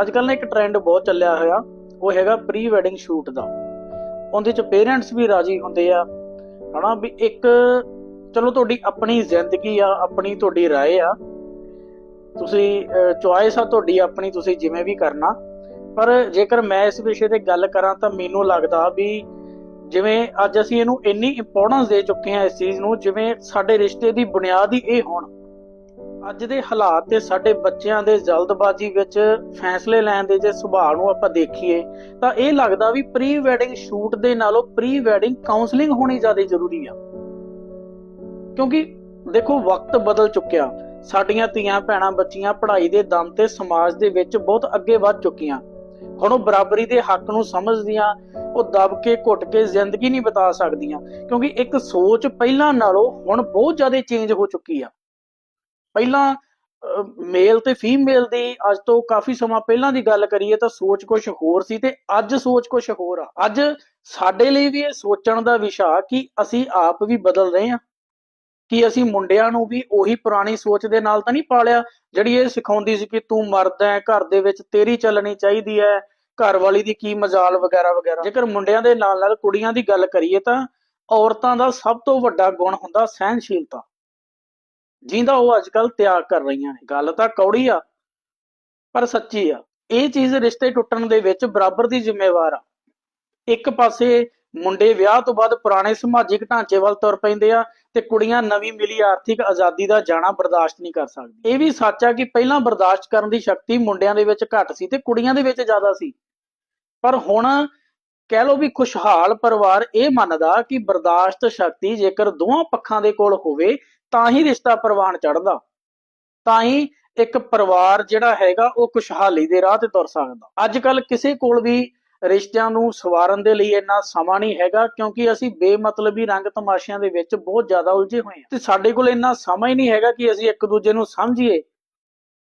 ਅੱਜ ਕੱਲ ਨਾ ਇੱਕ ਟ੍ਰੈਂਡ ਬਹੁਤ ਚੱਲਿਆ ਹੋਇਆ ਉਹ ਹੈਗਾ ਪ੍ਰੀ ਵੈਡਿੰਗ ਸ਼ੂਟ ਦਾ ਉਹਦੇ ਚ ਪੇਰੈਂਟਸ ਵੀ ਰਾਜੀ ਹੁੰਦੇ ਆ ਹਨਾ ਵੀ ਇੱਕ ਚਲੋ ਤੁਹਾਡੀ ਆਪਣੀ ਜ਼ਿੰਦਗੀ ਆ ਆਪਣੀ ਤੁਹਾਡੀ رائے ਆ ਤੁਸੀਂ ਚੁਆਇਸ ਆ ਤੁਹਾਡੀ ਆਪਣੀ ਤੁਸੀਂ ਜਿਵੇਂ ਵੀ ਕਰਨਾ ਪਰ ਜੇਕਰ ਮੈਂ ਇਸ ਵਿਸ਼ੇ ਤੇ ਗੱਲ ਕਰਾਂ ਤਾਂ ਮੈਨੂੰ ਲੱਗਦਾ ਵੀ ਜਿਵੇਂ ਅੱਜ ਅਸੀਂ ਇਹਨੂੰ ਇੰਨੀ ਇੰਪੋਰਟੈਂਸ ਦੇ ਚੁੱਕੇ ਹਾਂ ਇਸ ਚੀਜ਼ ਨੂੰ ਜਿਵੇਂ ਸਾਡੇ ਰਿਸ਼ਤੇ ਦੀ ਬੁਨਿਆਦ ਹੀ ਇਹ ਹੋਣ ਅੱਜ ਦੇ ਹਾਲਾਤ ਤੇ ਸਾਡੇ ਬੱਚਿਆਂ ਦੇ ਜਲਦਬਾਜ਼ੀ ਵਿੱਚ ਫੈਸਲੇ ਲੈਣ ਦੇ ਜੇ ਸੁਭਾਅ ਨੂੰ ਆਪਾਂ ਦੇਖੀਏ, ਤਾਂ ਇਹ ਲੱਗਦਾ ਵੀ ਪ੍ਰੀ ਵੈਡਿੰਗ ਸ਼ੂਟ ਦੇ ਨਾਲੋਂ ਪ੍ਰੀ ਵੈਡਿੰਗ ਕਾਉਂਸਲਿੰਗ ਹੋਣੀ ਜ਼ਿਆਦਾ ਜ਼ਰੂਰੀ ਆ। ਕਿਉਂਕਿ ਦੇਖੋ, ਵਕਤ ਬਦਲ ਚੁੱਕਿਆ। ਸਾਡੀਆਂ ਧੀਆਂ ਭੈਣਾਂ ਬੱਚੀਆਂ ਪੜ੍ਹਾਈ ਦੇ ਦਮ ਤੇ ਸਮਾਜ ਦੇ ਵਿੱਚ ਬਹੁਤ ਅੱਗੇ ਵੱਧ ਚੁੱਕੀਆਂ। ਹੁਣ ਉਹ ਬਰਾਬਰੀ ਦੇ ਹੱਕ ਨੂੰ ਸਮਝਦੀਆਂ, ਉਹ ਦਬ ਕੇ ਘੁੱਟ ਕੇ ਜ਼ਿੰਦਗੀ ਨਹੀਂ ਬਿਤਾ ਸਕਦੀਆਂ। ਕਿਉਂਕਿ ਇੱਕ ਸੋਚ ਪਹਿਲਾਂ ਨਾਲੋਂ ਹੁਣ ਬਹੁਤ ਜ਼ਿਆਦਾ ਚੇਂਜ ਹੋ ਚੁੱਕੀ ਆ। ਪਹਿਲਾਂ ਮੇਲ ਤੇ ਫੀਮੇਲ ਦੀ ਅੱਜ ਤੋਂ ਕਾਫੀ ਸਮਾਂ ਪਹਿਲਾਂ ਦੀ ਗੱਲ ਕਰੀਏ ਤਾਂ ਸੋਚ ਕੁਝ ਹੋਰ ਸੀ ਤੇ ਅੱਜ ਸੋਚ ਕੁਝ ਹੋਰ ਆ। ਅੱਜ ਸਾਡੇ ਲਈ ਵੀ ਇਹ ਸੋਚਣ ਦਾ ਵਿਸ਼ਾ ਕਿ ਅਸੀਂ ਆਪ ਵੀ ਬਦਲ ਰਹੇ ਹਾਂ। ਕਿ ਅਸੀਂ ਮੁੰਡਿਆਂ ਨੂੰ ਵੀ ਉਹੀ ਪੁਰਾਣੀ ਸੋਚ ਦੇ ਨਾਲ ਤਾਂ ਨਹੀਂ ਪਾਲਿਆ ਜਿਹੜੀ ਇਹ ਸਿਖਾਉਂਦੀ ਸੀ ਕਿ ਤੂੰ ਮਰਦ ਹੈ ਘਰ ਦੇ ਵਿੱਚ ਤੇਰੀ ਚੱਲਣੀ ਚਾਹੀਦੀ ਹੈ ਘਰ ਵਾਲੀ ਦੀ ਕੀ ਮਜਾਲ ਵਗੈਰਾ ਵਗੈਰਾ। ਜੇਕਰ ਮੁੰਡਿਆਂ ਦੇ ਨਾਲ ਨਾਲ ਕੁੜੀਆਂ ਦੀ ਗੱਲ ਕਰੀਏ ਤਾਂ ਔਰਤਾਂ ਦਾ ਸਭ ਤੋਂ ਵੱਡਾ ਗੁਣ ਹੁੰਦਾ ਸਹਿਨਸ਼ੀਲਤਾ ਜਿੰਦਾ ਉਹ ਅੱਜਕੱਲ ਤਿਆਗ ਕਰ ਰਹੀਆਂ ਨੇ। ਗੱਲ ਤਾਂ ਕੌੜੀ ਆ, ਪਰ ਸੱਚੀ ਆ। ਇਹ ਚੀਜ਼ ਰਿਸ਼ਤੇ ਟੁੱਟਣ ਦੇ ਵਿੱਚ ਬਰਾਬਰ ਦੀ ਜ਼ਿੰਮੇਵਾਰ ਆ। ਇੱਕ ਪਾਸੇ ਮੁੰਡੇ ਵਿਆਹ ਤੋਂ ਬਾਅਦ ਪੁਰਾਣੇ ਸਮਾਜਿਕ ਢਾਂਚੇ ਵੱਲ ਤੁਰ ਪੈਂਦੇ ਆ ਤੇ ਕੁੜੀਆਂ ਨਵੀਂ ਮਿਲੀ ਆਰਥਿਕ ਆਜ਼ਾਦੀ ਦਾ ਜਾਣਾ ਬਰਦਾਸ਼ਤ ਨਹੀਂ ਕਰ ਸਕਦੀ ਇਹ ਵੀ ਸੱਚ ਆ ਕਿ ਪਹਿਲਾਂ ਬਰਦਾਸ਼ਤ ਕਰਨ ਦੀ ਸ਼ਕਤੀ ਮੁੰਡਿਆਂ ਦੇ ਵਿੱਚ ਘੱਟ ਸੀ ਤੇ ਕੁੜੀਆਂ ਦੇ ਵਿੱਚ ਜ਼ਿਆਦਾ ਸੀ। ਪਰ ਹੁਣ ਕਹਿ ਲਓ ਵੀ ਖੁਸ਼ਹਾਲ ਪਰਿਵਾਰ ਇਹ ਮੰਨਦਾ ਕਿ ਬਰਦਾਸ਼ਤ ਸ਼ਕਤੀ ਜੇਕਰ ਦੋਹਾਂ ਪੱਖਾਂ ਦੇ ਕੋਲ ਹੋਵੇ, ਤਾਂ ਹੀ ਰਿਸ਼ਤਾ ਪ੍ਰਵਾਨ ਚੜਦਾ ਤਾਂ ਹੀ ਇੱਕ ਪਰਿਵਾਰ ਜਿਹੜਾ ਹੈਗਾ ਉਹ ਖੁਸ਼ਹਾਲੀ ਦੇ ਰਾਹ ਤੇ ਤੁਰ ਸਕਦਾ। ਅੱਜ ਕੱਲ ਕਿਸੇ ਕੋਲ ਵੀ ਰਿਸ਼ਤਿਆਂ ਨੂੰ ਸਵਾਰਨ ਦੇ ਲਈ ਇੰਨਾ ਸਮਾਂ ਨਹੀਂ ਹੈਗਾ, ਕਿਉਂਕਿ ਅਸੀਂ ਬੇਮਤਲਬੀ ਰੰਗ ਤਮਾਸ਼ਿਆਂ ਦੇ ਵਿੱਚ ਬਹੁਤ ਜ਼ਿਆਦਾ ਉਲਝੇ ਹੋਏ ਹਾਂ। ਤੇ ਸਾਡੇ ਕੋਲ ਇੰਨਾ ਸਮਾਂ ਹੀ ਨਹੀਂ ਹੈਗਾ ਕਿ ਅਸੀਂ ਇੱਕ ਦੂਜੇ ਨੂੰ ਸਮਝੀਏ।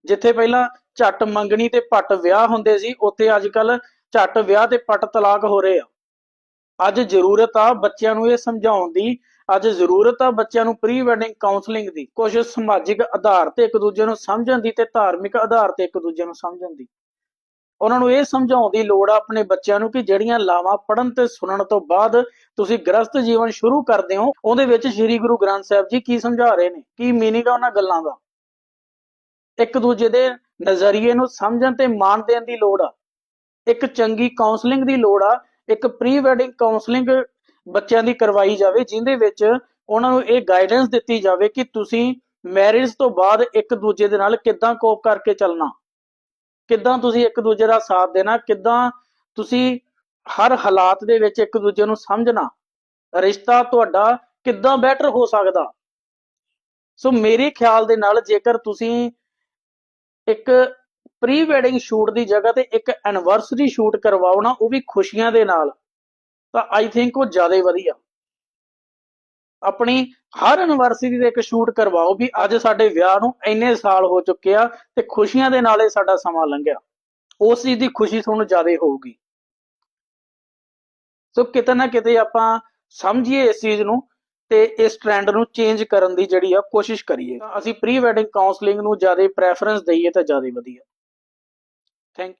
ਜਿੱਥੇ ਪਹਿਲਾਂ ਝੱਟ ਮੰਗਣੀ ਤੇ ਪੱਟ ਵਿਆਹ ਹੁੰਦੇ ਸੀ, ਉੱਥੇ ਅੱਜ ਕੱਲ ਝੱਟ ਵਿਆਹ ਤੇ ਪੱਟ ਤਲਾਕ ਹੋ ਰਹੇ ਆ। ਅੱਜ ਜ਼ਰੂਰਤ ਆ ਬੱਚਿਆਂ ਨੂੰ ਇਹ ਸਮਝਾਉਣ ਦੀ, ਅੱਜ ਜ਼ਰੂਰਤ ਆ ਬੱਚਿਆਂ ਨੂੰ ਪ੍ਰੀ ਵੈਡਿੰਗ ਕਾਉਂਸਲਿੰਗ ਦੀ ਕੁਝ ਸਮਾਜਿਕ ਆਧਾਰ ਤੇ ਇੱਕ ਦੂਜੇ ਨੂੰ ਸਮਝਣ ਦੀ ਤੇ ਧਾਰਮਿਕ ਆਧਾਰ ਤੇ ਇੱਕ ਦੂਜੇ ਨੂੰ ਸਮਝਣ ਦੀ। ਉਹਨਾਂ ਨੂੰ ਇਹ ਸਮਝਾਉਣ ਦੀ ਲੋੜ ਆ ਆਪਣੇ ਬੱਚਿਆਂ ਨੂੰ ਕਿ ਜਿਹੜੀਆਂ ਲਾਵਾਂ ਪੜਨ ਤੇ ਸੁਣਨ ਤੋਂ ਬਾਅਦ ਤੁਸੀਂ ਗ੍ਰਸਤ ਜੀਵਨ ਸ਼ੁਰੂ ਕਰਦੇ ਹੋ, ਉਹਦੇ ਵਿੱਚ ਸ੍ਰੀ ਗੁਰੂ ਗ੍ਰੰਥ ਸਾਹਿਬ ਜੀ ਕੀ ਸਮਝਾ ਰਹੇ ਨੇ, ਕੀ ਮੀਨਿੰਗ ਆ ਉਹਨਾਂ ਗੱਲਾਂ ਦਾ। ਇੱਕ ਦੂਜੇ ਦੇ ਨਜ਼ਰੀਏ ਨੂੰ ਸਮਝਣ ਤੇ ਮਾਣ ਦੇਣ ਦੀ ਲੋੜ ਆ। ਇੱਕ ਚੰਗੀ ਕਾਉਂਸਲਿੰਗ ਦੀ ਲੋੜ ਆ, ਇੱਕ ਪ੍ਰੀ ਵੈਡਿੰਗ ਕਾਉਂਸਲਿੰਗ ਬੱਚਿਆਂ ਦੀ ਕਰਵਾਈ ਜਾਵੇ ਜਿੰਦੇ ਵਿੱਚ ਉਹਨਾਂ ਨੂੰ ਇਹ ਗਾਈਡੈਂਸ ਦਿੱਤੀ ਜਾਵੇ ਕਿ ਤੁਸੀਂ ਮੈਰਿਜ ਤੋਂ ਬਾਅਦ ਇੱਕ ਦੂਜੇ ਦੇ ਨਾਲ ਕਿੱਦਾਂ ਕੋਪ ਕਰਕੇ ਚੱਲਣਾ। ਕਿੱਦਾਂ ਤੁਸੀਂ ਇੱਕ ਦੂਜੇ ਦਾ ਸਾਥ ਦੇਣਾ, ਕਿੱਦਾਂ ਤੁਸੀਂ ਹਰ ਹਾਲਾਤ ਦੇ ਵਿੱਚ ਇੱਕ ਦੂਜੇ ਨੂੰ ਸਮਝਣਾ। ਰਿਸ਼ਤਾ ਤੁਹਾਡਾ ਕਿੱਦਾਂ ਬੈਟਰ ਹੋ ਸਕਦਾ। ਸੋ ਮੇਰੇ ਖਿਆਲ ਦੇ ਨਾਲ ਜੇਕਰ ਤੁਸੀਂ ਇੱਕ ਪ੍ਰੀ ਵੈਡਿੰਗ ਸ਼ੂਟ ਦੀ ਜਗ੍ਹਾ ਤੇ ਇੱਕ ਐਨਵਰਸਰੀ ਸ਼ੂਟ ਕਰਵਾਓ ਨਾ, ਉਹ ਵੀ ਖੁਸ਼ੀਆਂ ਦੇ ਨਾਲ, ਤਾਂ ਆਈ ਥਿੰਕ ਉਹ ਜ਼ਿਆਦਾ ਵਧੀਆ। ਆਪਣੀ ਹਰ ਐਨਵਰਸਰੀ ਦੇ ਇੱਕ ਸ਼ੂਟ ਕਰਵਾਓ ਵੀ ਅੱਜ ਸਾਡੇ ਵਿਆਹ ਨੂੰ ਇੰਨੇ ਸਾਲ ਹੋ ਚੁੱਕੇ ਆ ਤੇ ਖੁਸ਼ੀਆਂ ਦੇ ਨਾਲ ਇਹ ਸਾਡਾ ਸਮਾਂ ਲੰਘਿਆ। ਉਸ ਚੀਜ਼ ਦੀ ਖੁਸ਼ੀ ਤੁਹਾਨੂੰ ਜ਼ਿਆਦਾ ਹੋਊਗੀ। ਸੋ ਕਿਤੇ ਨਾ ਕਿਤੇ ਆਪਾਂ ਸਮਝੀਏ ਇਸ ਚੀਜ਼ ਨੂੰ ਤੇ ਇਸ ਟ੍ਰੈਂਡ ਨੂੰ ਚੇਂਜ ਕਰਨ ਦੀ ਜਿਹੜੀ ਆ ਕੋਸ਼ਿਸ਼ ਕਰੀਏ। ਅਸੀਂ ਪ੍ਰੀ ਵੈਡਿੰਗ ਕਾਉਂਸਲਿੰਗ ਨੂੰ ਜ਼ਿਆਦਾ ਪ੍ਰੈਫਰੈਂਸ ਦਈਏ ਤਾਂ ਜ਼ਿਆਦਾ ਵਧੀਆ। ਥੈਂਕ